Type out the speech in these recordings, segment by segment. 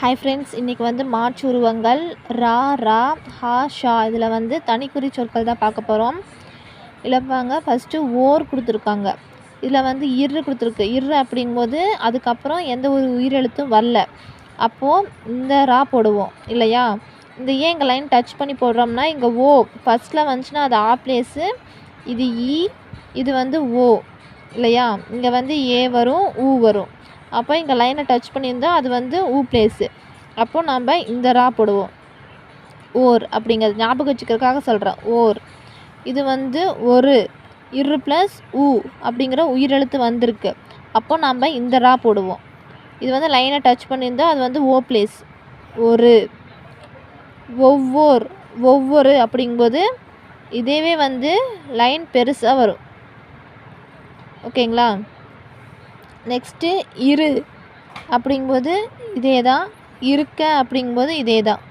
Hi friends இன்றைக்கி வந்து மாற்றுருவங்கள் ரா ரா ஹா ஷா இதில் வந்து தனிக்குறி சொற்கள் தான் பார்க்க போகிறோம் இழப்பாங்க ஃபஸ்ட்டு ஓர் கொடுத்துருக்காங்க. இதில் வந்து இரு கொடுத்துருக்கு. இரு அப்படிங்கும்போது அதுக்கப்புறம் எந்த ஒரு உயிரெழுத்தும் வரல. அப்போது இந்த ரா போடுவோம் இல்லையா? இந்த ஏன் இங்கே லைன் டச் பண்ணி போடுறோம்னா இங்கே ஓ ஃபஸ்ட்டில் வந்துச்சுன்னா அது ஆ பிளேஸு இது இ இது வந்து ஓ இல்லையா? இங்கே வந்து ஏ வரும் ஊ வரும். அப்போ இங்கே லைனை டச் பண்ணியிருந்தோம் அது வந்து ஊ பிளேஸு அப்போ நாம் இந்த ரா போடுவோம். ஓர் அப்படிங்கிறது ஞாபகம் வச்சுக்கிறதுக்காக சொல்கிறேன் ஓர். இது வந்து ஒரு. இரு ப்ளஸ் ஊ அப்படிங்கிற உயிரெழுத்து வந்திருக்கு. அப்போ நம்ம இந்த ரா போடுவோம். இது வந்து லைனை டச் பண்ணியிருந்தோம் அது வந்து ஓ பிளேஸ் ஒரு. ஒவ்வொரு. ஒவ்வொரு அப்படிங்கும்போது இதேவே வந்து லைன் பெருசாக வரும். ஓகேங்களா? நெக்ஸ்ட்டு இரு அப்படிங்கும்போது இதே தான் இருக்க அப்படிங்கும்போது இதே தான்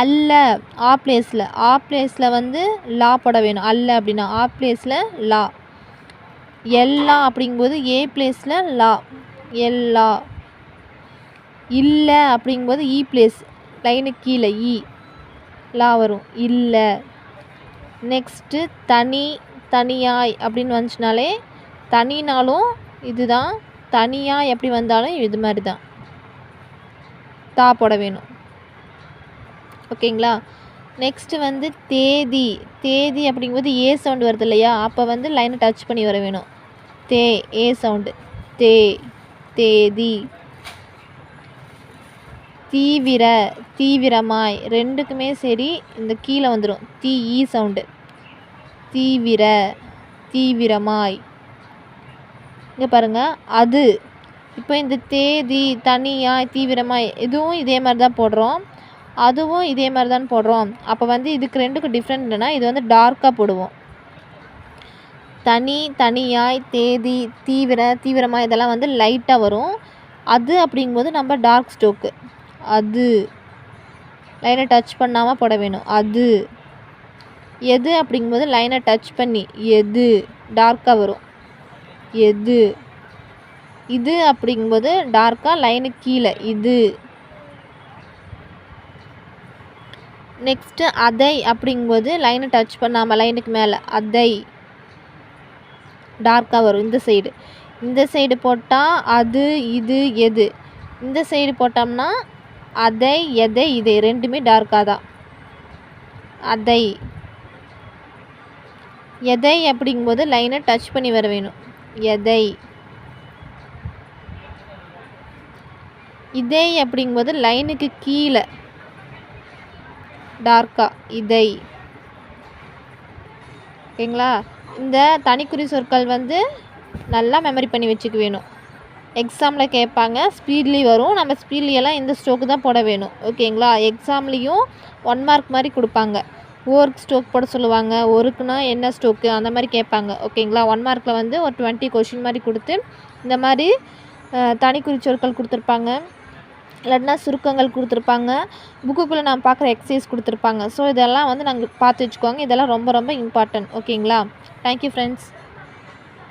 அல்ல ஆ பிளேஸில் ஆ பிளேஸில் வந்து லா போட வேணும். அல்ல அப்படின்னா ஆ பிளேஸில் லா. எல்லா அப்படிங்கும்போது ஏ பிளேஸில் லா. எல்லா. இல்லை அப்படிங்கும்போது இ பிளேஸ் லைனுக்கு கீழே இ. லா வரும். இல்லை. நெக்ஸ்ட்டு தனி தனியாய் அப்படின்னு வந்துச்சுனாலே தனினாலும் இதுதான். தனியாக எப்படி வந்தாலும் இது மாதிரி தான் தா போட வேணும். ஓகேங்களா? நெக்ஸ்ட்டு வந்து தேதி. தேதி அப்படிங்கும்போது ஏ சவுண்டு வருது இல்லையா? அப்போ வந்து லைனை டச் பண்ணி வர வேணும். தே ஏ சவுண்டு தே தேதி. தீவிர தீவிரமாய். ரெண்டுக்குமே சரி இந்த கீழே வந்துடும் தீ ஈ சவுண்டு தீவிர தீவிரமாய். இங்கே பாருங்கள் அது. இப்போ இந்த தேதி தனியாக தீவிரமாக இதுவும் இதே மாதிரி தான் போடுறோம். அதுவும் இதே மாதிரி தான் போடுறோம். அப்போ வந்து இதுக்கு ரெண்டுக்கும் டிஃப்ரெண்ட் என்னென்னா இது வந்து டார்க்காக போடுவோம். தனி தனியாய் தேதி தீவிர தீவிரமாக இதெல்லாம் வந்து லைட்டாக வரும். அது அப்படிங்கும்போது நம்ம டார்க் ஸ்டோக்கு அது. லைனை டச் பண்ணாமல் போட வேணும். அது. எது அப்படிங்கும்போது லைனை டச் பண்ணி எது டார்க்காக வரும். எது? இது அப்படிங்கும்போது டார்க்காக லைனுக்கு கீழே. இது. நெக்ஸ்ட்டு அதை அப்படிங்கும்போது லைனை டச் பண்ணாமல் லைனுக்கு மேலே. அதை. டார்க்காக வரும். இந்த சைடு இந்த சைடு போட்டால் அது இது எது? இந்த சைடு போட்டோம்னா அதை எதை இதை ரெண்டுமே டார்க்காக தான். அதை. எதை அப்படிங்கும்போது லைனை டச் பண்ணி வர வேணும். எதை? இதை அப்படிங்கும்போது லைனுக்கு கீழே. டார்க்காக இதை. ஓகேங்களா? இந்த தனிக்குறி சொற்கள் வந்து நல்லா மெமரி பண்ணி வச்சுக்க வேணும். எக்ஸாமில் கேட்பாங்க ஸ்பீட்லி வரும். நம்ம ஸ்பீட்லியெல்லாம் இந்த ஸ்ட்ரோக்கு தான் போட வேணும். ஓகேங்களா? எக்ஸாம்லேயும் ஒன் மார்க் மாதிரி கொடுப்பாங்க. ஓர்க் ஸ்டோக் போட சொல்லுவாங்க. ஒர்க்குனா என்ன ஸ்டோக்கு அந்த மாதிரி கேட்பாங்க. ஓகேங்களா ஒன் மார்க்கில் வந்து ஒரு டுவெண்ட்டி கொஷின் மாதிரி கொடுத்து இந்த மாதிரி தனிக்குறி சொற்கள் கொடுத்துருப்பாங்க. இல்லாட்டினா சுருக்கங்கள் கொடுத்துருப்பாங்க. புக்குக்குள்ளே நான் பார்க்குற எக்ஸசைஸ் கொடுத்துருப்பாங்க. ஸோ இதெல்லாம் வந்து நாங்கள் பார்த்து வச்சுக்கோங்க. இதெல்லாம் ரொம்ப ரொம்ப இம்பார்ட்டன்ட் ஓகேங்களா தேங்க்யூ ஃப்ரெண்ட்ஸ்